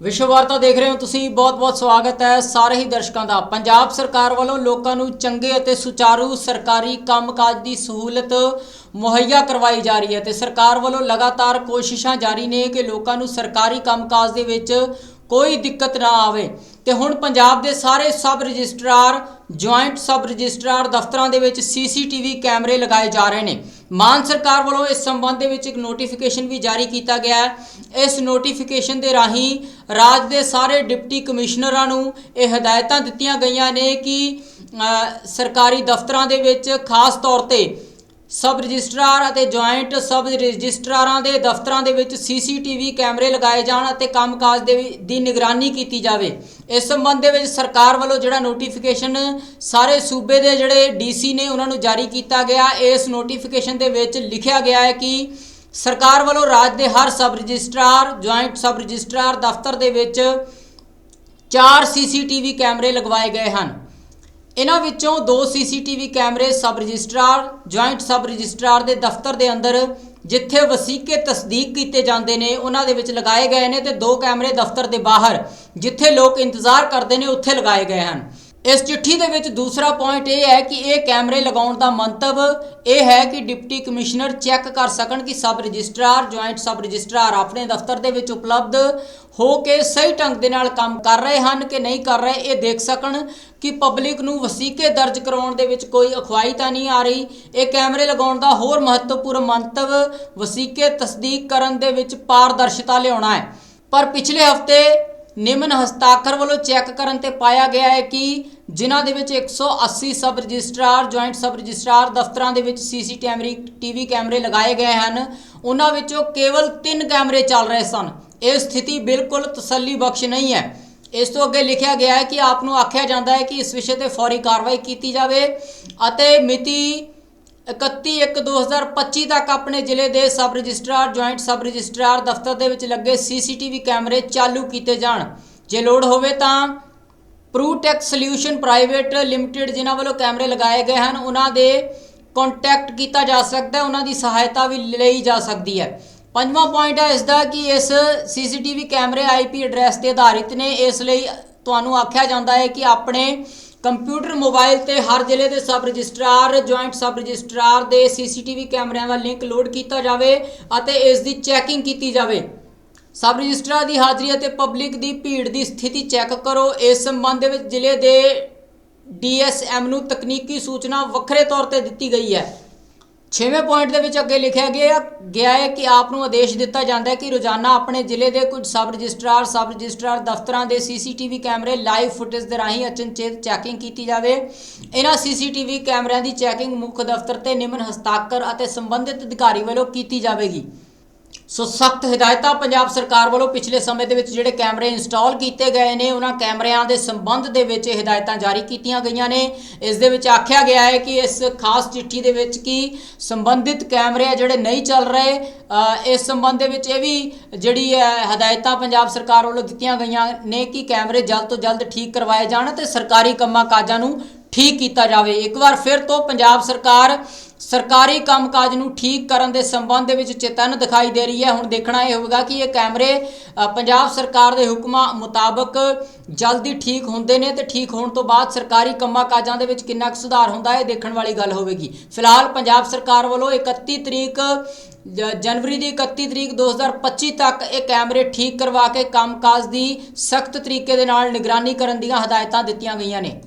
ਵਿਸ਼ਵ ਵਾਰਤਾ ਦੇਖ ਰਹੇ ਹੋ ਤੁਸੀਂ। ਬਹੁਤ-ਬਹੁਤ ਸਵਾਗਤ ਹੈ ਸਾਰੇ ਹੀ ਦਰਸ਼ਕਾਂ ਦਾ। ਪੰਜਾਬ ਸਰਕਾਰ ਵੱਲੋਂ ਲੋਕਾਂ ਨੂੰ ਚੰਗੇ ਅਤੇ ਸੁਚਾਰੂ ਸਰਕਾਰੀ ਕੰਮਕਾਜ ਦੀ ਸਹੂਲਤ ਮੁਹੱਈਆ ਕਰਵਾਈ ਜਾ ਰਹੀ ਹੈ ਤੇ ਸਰਕਾਰ ਵੱਲੋਂ ਲਗਾਤਾਰ ਕੋਸ਼ਿਸ਼ਾਂ ਜਾਰੀ ਨੇ ਕਿ ਲੋਕਾਂ ਨੂੰ ਸਰਕਾਰੀ ਕੰਮਕਾਜ ਦੇ ਵਿੱਚ ਕੋਈ ਦਿੱਕਤ ਨਾ ਆਵੇ। ਤੇ ਹੁਣ ਪੰਜਾਬ ਦੇ ਸਾਰੇ sub registrar, joint sub registrar ਦਫ਼ਤਰਾਂ ਦੇ ਵਿੱਚ ਸੀਸੀਟੀਵੀ ਕੈਮਰੇ ਲਗਾਏ ਜਾ ਰਹੇ ਨੇ। ਮਾਨ ਸਰਕਾਰ ਵੱਲੋਂ ਇਸ ਸੰਬੰਧ ਦੇ ਵਿੱਚ ਇੱਕ ਨੋਟੀਫਿਕੇਸ਼ਨ ਵੀ ਜਾਰੀ ਕੀਤਾ ਗਿਆ ਹੈ। ਇਸ ਨੋਟੀਫਿਕੇਸ਼ਨ ਦੇ ਰਾਹੀਂ ਰਾਜ ਦੇ ਸਾਰੇ ਡਿਪਟੀ ਕਮਿਸ਼ਨਰਾਂ ਨੂੰ ਇਹ ਹਦਾਇਤਾਂ ਦਿੱਤੀਆਂ ਗਈਆਂ ਨੇ ਕਿ ਸਰਕਾਰੀ ਦਫ਼ਤਰਾਂ ਦੇ ਵਿੱਚ ਖਾਸ ਤੌਰ ਤੇ ਸਬ ਰਜਿਸਟਰਾਰ ਅਤੇ ਜੁਆਇੰਟ ਸਬ ਰਜਿਸਟਰਾਰਾਂ ਦੇ ਦਫ਼ਤਰਾਂ ਦੇ ਵਿੱਚ ਸੀਸੀਟੀਵੀ ਕੈਮਰੇ ਲਗਾਏ ਜਾਣ ਅਤੇ ਕੰਮਕਾਜ ਦੇ ਵੀ- ਦੀ ਨਿਗਰਾਨੀ ਕੀਤੀ ਜਾਵੇ। ਇਸ ਸੰਬੰਧ ਦੇ ਵਿੱਚ ਸਰਕਾਰ ਵੱਲੋਂ ਜਿਹੜਾ ਨੋਟੀਫਿਕੇਸ਼ਨ ਸਾਰੇ ਸੂਬੇ ਦੇ ਜਿਹੜੇ ਡੀਸੀ ਨੇ ਉਹਨਾਂ ਨੂੰ ਜਾਰੀ ਕੀਤਾ ਗਿਆ, ਇਸ ਨੋਟੀਫਿਕੇਸ਼ਨ ਦੇ ਵਿੱਚ ਲਿਖਿਆ ਗਿਆ ਹੈ ਕਿ ਸਰਕਾਰ ਵੱਲੋਂ ਰਾਜ ਦੇ ਹਰ sub registrar, joint sub registrar ਦਫ਼ਤਰ ਦੇ ਵਿੱਚ ਚਾਰ ਸੀਸੀਟੀਵੀ ਕੈਮਰੇ ਲਗਵਾਏ ਗਏ ਹਨ। ਇਹਨਾਂ ਵਿੱਚੋਂ ਦੋ ਸੀਸੀਟੀਵੀ ਕੈਮਰੇ, sub registrar, joint sub registrar ਦੇ ਦਫ਼ਤਰ ਦੇ ਅੰਦਰ ਜਿੱਥੇ ਵਸੀਕੇ ਤਸਦੀਕ ਕੀਤੇ ਜਾਂਦੇ ਨੇ, ਉਹਨਾਂ ਦੇ ਵਿੱਚ ਲਗਾਏ ਗਏ ਨੇ ਤੇ ਦੋ ਕੈਮਰੇ ਦਫ਼ਤਰ ਦੇ ਬਾਹਰ ਜਿੱਥੇ ਲੋਕ ਇੰਤਜ਼ਾਰ ਕਰਦੇ ਨੇ, ਉੱਥੇ ਲਗਾਏ ਗਏ ਹਨ। ਇਸ ਚਿੱਠੀ ਦੇ ਵਿੱਚ ਦੂਸਰਾ ਪੁਆਇੰਟ ਇਹ ਹੈ ਕਿ ਇਹ ਕੈਮਰੇ ਲਗਾਉਣ ਦਾ ਮੰਤਵ ਇਹ ਹੈ ਕਿ ਡਿਪਟੀ ਕਮਿਸ਼ਨਰ ਚੈੱਕ ਕਰ ਸਕਣ ਕਿ sub registrar, joint sub registrar ਆਪਣੇ ਦਫ਼ਤਰ ਦੇ ਵਿੱਚ ਉਪਲਬਧ ਹੋ ਕੇ ਸਹੀ ਢੰਗ ਦੇ ਨਾਲ ਕੰਮ ਕਰ ਰਹੇ ਹਨ ਕਿ ਨਹੀਂ ਕਰ ਰਹੇ, ਇਹ ਦੇਖ ਸਕਣ ਕਿ ਪਬਲਿਕ ਨੂੰ ਵਸੀਕੇ ਦਰਜ ਕਰਾਉਣ ਦੇ ਵਿੱਚ ਕੋਈ ਅਖਵਾਈ ਤਾਂ ਨਹੀਂ ਆ ਰਹੀ। ਇਹ ਕੈਮਰੇ ਲਗਾਉਣ ਦਾ ਹੋਰ ਮਹੱਤਵਪੂਰਨ ਮੰਤਵ ਵਸੀਕੇ ਤਸਦੀਕ ਕਰਨ ਦੇ ਵਿੱਚ ਪਾਰਦਰਸ਼ਤਾ ਲਿਆਉਣਾ ਹੈ। ਪਰ ਪਿਛਲੇ ਹਫ਼ਤੇ ਨਿਮਨ ਹਸਤਾਖਰ ਵੱਲੋਂ ਚੈੱਕ ਕਰਨ ਤੇ ਪਾਇਆ ਗਿਆ ਹੈ ਕਿ ਜਿਨ੍ਹਾਂ ਦੇ ਵਿੱਚ 180 sub registrar, joint sub registrar ਦਫ਼ਤਰਾਂ ਦੇ ਵਿੱਚ ਸੀਸੀ ਕੈਮਰੇ ਟੀਵੀ ਕੈਮਰੇ ਲਗਾਏ ਗਏ ਹਨ। ਉਹਨਾਂ ਵਿੱਚੋਂ ਕੇਵਲ 3 ਕੈਮਰੇ ਚੱਲ ਰਹੇ ਸਨ। ਇਹ ਸਥਿਤੀ ਬਿਲਕੁਲ ਤਸੱਲੀ ਬਖਸ਼ ਨਹੀਂ ਹੈ। ਇਸ ਤੋਂ ਅੱਗੇ ਲਿਖਿਆ ਗਿਆ ਹੈ ਕਿ ਆਪ ਨੂੰ ਆਖਿਆ ਜਾਂਦਾ ਹੈ ਕਿ ਇਸ ਵਿਸ਼ੇ ਤੇ ਫੌਰੀ ਕਾਰਵਾਈ ਕੀਤੀ ਜਾਵੇ ਅਤੇ ਮਿਤੀ 31/1/2025 ਤੱਕ ਆਪਣੇ ਜ਼ਿਲ੍ਹੇ ਦੇ sub registrar, joint sub registrar ਦਫ਼ਤਰ ਦੇ ਵਿੱਚ ਲੱਗੇ ਸੀਸੀਟੀਵੀ ਕੈਮਰੇ ਚਾਲੂ ਕੀਤੇ ਜਾਣ। ਜੇ ਲੋੜ ਹੋਵੇ ਤਾਂ ਪ੍ਰੂਟੈਕ ਸੋਲਿਊਸ਼ਨ ਪ੍ਰਾਈਵੇਟ ਲਿਮਟਿਡ ਜਿਨ੍ਹਾਂ ਵੱਲੋਂ ਕੈਮਰੇ ਲਗਾਏ ਗਏ ਹਨ, ਉਹਨਾਂ ਦੇ ਕੰਟੈਕਟ ਕੀਤਾ ਜਾ ਸਕਦਾ ਹੈ, ਉਹਨਾਂ ਦੀ ਸਹਾਇਤਾ ਵੀ ਲਈ ਜਾ ਸਕਦੀ ਹੈ। ਪੰਜਵਾਂ ਪੁਆਇੰਟ ਹੈ ਇਸ ਦਾ ਕਿ ਇਸ ਸੀਸੀਟੀਵੀ ਕੈਮਰੇ ਆਈਪੀ ਐਡਰੈਸ ਤੇ ਆਧਾਰਿਤ ਨੇ। ਇਸ ਲਈ ਤੁਹਾਨੂੰ ਆਖਿਆ ਜਾਂਦਾ ਹੈ ਕਿ ਆਪਣੇ ਕੰਪਿਊਟਰ ਮੋਬਾਈਲ ਤੇ ਹਰ ਜ਼ਿਲ੍ਹੇ ਦੇ sub registrar, joint sub registrar ਦੇ ਸੀਸੀਟੀਵੀ ਕੈਮਰਿਆਂ ਦਾ ਲਿੰਕ ਲੋਡ ਕੀਤਾ ਜਾਵੇ ਅਤੇ ਇਸ ਦੀ ਚੈਕਿੰਗ ਕੀਤੀ ਜਾਵੇ। ਸਬ ਰਜਿਸਟਰਾਰ ਦੀ ਹਾਜ਼ਰੀ ਅਤੇ ਪਬਲਿਕ ਦੀ ਭੀੜ ਦੀ ਸਥਿਤੀ ਚੈੱਕ ਕਰੋ। ਇਸ ਸੰਬੰਧ ਵਿੱਚ ਜ਼ਿਲ੍ਹੇ ਦੇ ਡੀਐਸਐਮ ਨੂੰ ਤਕਨੀਕੀ ਸੂਚਨਾ ਵੱਖਰੇ ਤੌਰ ਤੇ ਦਿੱਤੀ ਗਈ ਹੈ। ਛੇਵੇਂ ਪੁਆਇੰਟ ਦੇ ਵਿੱਚ ਅੱਗੇ ਲਿਖਿਆ ਗਿਆ ਗਿਆ ਹੈ ਕਿ ਆਪ ਨੂੰ ਆਦੇਸ਼ ਦਿੱਤਾ ਜਾਂਦਾ ਹੈ ਕਿ ਰੋਜ਼ਾਨਾ ਆਪਣੇ ਜ਼ਿਲ੍ਹੇ ਦੇ ਕੁਝ ਸਬ ਰਜਿਸਟਰਾਰ ਸਬ ਰਜਿਸਟਰਾਰ ਦਫ਼ਤਰਾਂ ਦੇ ਸੀਸੀਟੀਵੀ ਕੈਮਰੇ, ਲਾਈਵ ਫੁਟੇਜ ਦੇ ਰਾਹੀਂ ਅਚਨਚੇਤ ਚੈਕਿੰਗ ਕੀਤੀ ਜਾਵੇ। ਇਹਨਾਂ ਸੀਸੀਟੀਵੀ ਕੈਮਰਿਆਂ ਦੀ ਚੈਕਿੰਗ ਮੁੱਖ ਦਫ਼ਤਰ ਤੇ ਨਿਮਨ ਹਸਤਾਖਰ ਅਤੇ ਸੰਬੰਧਿਤ ਅਧਿਕਾਰੀ ਵੱਲੋਂ ਕੀਤੀ ਜਾਵੇਗੀ। ਸੋ ਸਖਤ ਹਦਾਇਤਾਂ ਪੰਜਾਬ ਸਰਕਾਰ ਵੱਲੋਂ ਪਿਛਲੇ ਸਮੇਂ ਦੇ ਵਿੱਚ ਜਿਹੜੇ ਕੈਮਰੇ ਇੰਸਟਾਲ ਕੀਤੇ ਗਏ ਨੇ, ਉਹਨਾਂ ਕੈਮਰਿਆਂ ਦੇ ਸੰਬੰਧ ਦੇ ਵਿੱਚ ਹਦਾਇਤਾਂ ਜਾਰੀ ਕੀਤੀਆਂ ਗਈਆਂ ਨੇ। ਇਸ ਦੇ ਵਿੱਚ ਆਖਿਆ ਗਿਆ ਹੈ ਕਿ ਇਸ ਖਾਸ ਚਿੱਠੀ ਦੇ ਵਿੱਚ ਕਿ ਸੰਬੰਧਿਤ ਕੈਮਰੇ ਆ ਜਿਹੜੇ ਨਹੀਂ ਚੱਲ ਰਹੇ ਇਸ ਸੰਬੰਧ ਦੇ ਵਿੱਚ ਇਹ ਵੀ ਜਿਹੜੀ ਹੈ ਹਦਾਇਤਾਂ ਪੰਜਾਬ ਸਰਕਾਰ ਵੱਲੋਂ ਦਿੱਤੀਆਂ ਗਈਆਂ ਨੇ ਕਿ ਕੈਮਰੇ ਜਲਦ ਤੋਂ ਜਲਦ ਠੀਕ ਕਰਵਾਏ ਜਾਣ ਤੇ ਸਰਕਾਰੀ ਕੰਮਾਂ ਕਾਜਾਂ ਨੂੰ ਠੀਕ ਕੀਤਾ ਜਾਵੇ। ਇੱਕ ਵਾਰ ਫਿਰ ਤੋਂ ਪੰਜਾਬ ਸਰਕਾਰ ਸਰਕਾਰੀ ਕੰਮਕਾਜ ਨੂੰ ਠੀਕ ਕਰਨ ਦੇ ਸੰਬੰਧ ਦੇ ਵਿੱਚ ਚੇਤਨ ਦਿਖਾਈ ਦੇ ਰਹੀ ਹੈ। ਹੁਣ ਦੇਖਣਾ ਇਹ ਹੋਵੇਗਾ ਕਿ ਇਹ ਕੈਮਰੇ ਪੰਜਾਬ ਸਰਕਾਰ ਦੇ ਹੁਕਮਾਂ ਮੁਤਾਬਕ ਜਲਦੀ ਠੀਕ ਹੁੰਦੇ ਨੇ ਤੇ ਠੀਕ ਹੋਣ ਤੋਂ ਬਾਅਦ ਸਰਕਾਰੀ ਕੰਮਾਂ ਕਾਜਾਂ ਦੇ ਵਿੱਚ ਕਿੰਨਾ ਕੁ ਸੁਧਾਰ ਹੁੰਦਾ ਹੈ, ਇਹ ਦੇਖਣ ਵਾਲੀ ਗੱਲ ਹੋਵੇਗੀ। ਫਿਲਹਾਲ ਪੰਜਾਬ ਸਰਕਾਰ ਵੱਲੋਂ 31 ਤਰੀਕ, ਜ- ਜਨਵਰੀ ਦੀ 31 ਤਰੀਕ 2025 ਤੱਕ ਇਹ ਕੈਮਰੇ ਠੀਕ ਕਰਵਾ ਕੇ ਕੰਮਕਾਜ ਦੀ ਸਖਤ ਤਰੀਕੇ ਦੇ ਨਾਲ ਨਿਗਰਾਨੀ ਕਰਨ ਦੀਆਂ ਹਦਾਇਤਾਂ ਦਿੱਤੀਆਂ ਗਈਆਂ ਨੇ।